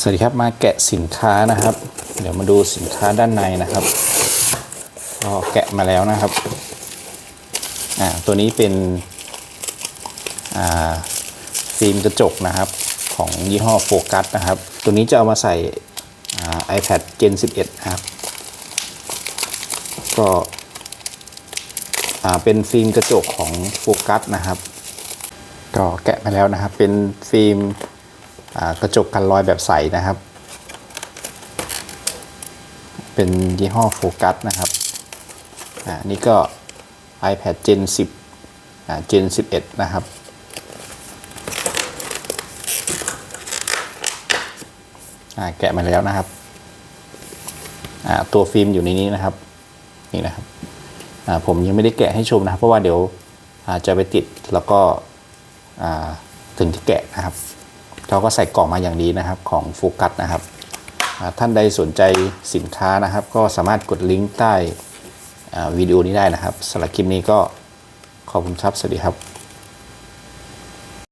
สวัสดีครับมาแกะสินค้านะครับ เดี๋ยวมาดูสินค้าด้านในนะครับก็แกะมาแล้วนะครับอ่าตัวนี้เป็นอ่าฟิล์มกระจกนะครับของยี่ห้อโฟกัสนะครับ ตัวนี้จะเอามาใส่อ่า iPad Gen 11 นะครับ ก็อ่าเป็นฟิล์มกระจกของโฟกัสนะครับ ก็แกะมาแล้วนะครับเป็นฟิล์ม กระจกกันรอยแบบใสนะครับ เป็นยี่ห้อโฟกัสนะครับอ่านี่ก็ iPad Gen 10อ่า Gen 11 นะครับอ่าแกะมาแล้วนะครับอ่าตัวฟิล์มอยู่ในนี้นะครับนี่นะครับอ่าผมยังไม่ได้แกะให้ชมนะครับ เพราะว่าเดี๋ยวอาจจะไปติดแล้วก็อ่าถึงจะแกะนะครับ เขาก็ใส่กล่องมาอย่างดีนะครับของโฟกัสนะครับท่านใดสนใจสินค้านะครับ ก็สามารถกดลิงก์ใต้วิดีโอนี้ได้นะครับสำหรับคลิปนี้ก็ขอบคุณครับ สวัสดีครับ